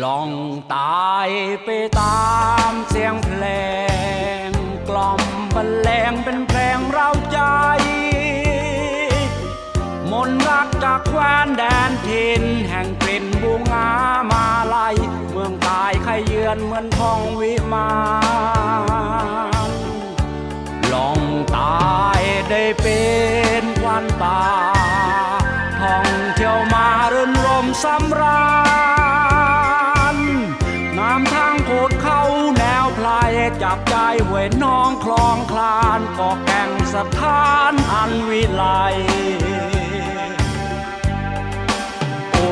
ลองตายไปตามเสียงเพลง กล่อมบรรเลงเป็นเพลงเราใจ มนต์รักจากแคว้นแดนถิ่นแห่งกลิ่นบูงามาลายเมืองตายใครเยือนเหมือนทองวิมานลองตายได้เป็นวันตาท่องเที่ยวมารื่นรมสำราญ จับใจหวยน้องคลองคลานก่อแก่งสถานอันวิไลโอ้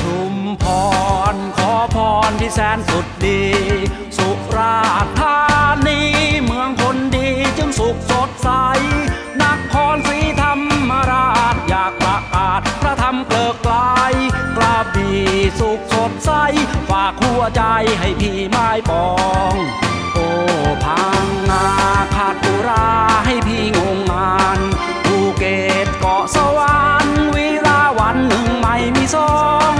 ชุมพร ขอพรที่แสนสุดดี สุราธานีเมืองคนดีจึงสุขสดใสนครศรีธรรมราชอยากประกาศพระธรรมเกลิกไกลกระบี่สุขสดใสฝากหัวใจให้พี่ไม้ปอง พังงาขาดตุราให้พี่งงงานภูเก็ตเกาะสวรรค์วิลาวันหนึ่งไม่มีสอง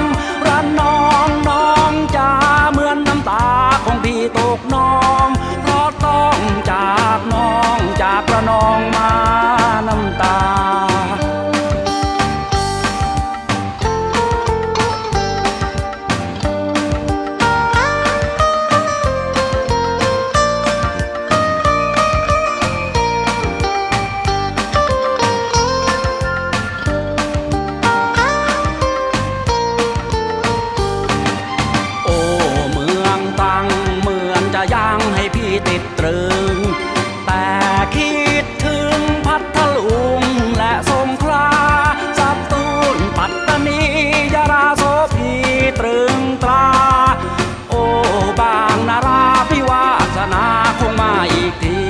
รันน้องน้องจ้าเหมือนน้ำตาของพี่ตกน้อง เพราะต้องจากน้องจากระนองมา ติดตรึง แต่คิดถึงพัทลุงและสงขลาสตูลปัตตานียาราโสพีตรึงตรา โอ้บางนาราพิวาสนาคงมาอีกที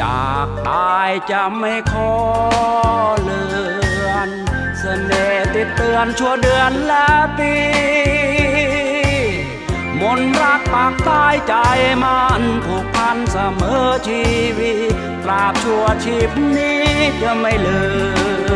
จากตายจะไม่ขอเลือน เสน่ห์ติดเตือนชั่วเดือนและปี มนรักปากตายใจมันผูกพันเสมอชีวิตตราบชั่วชีพนี้จะไม่เลือน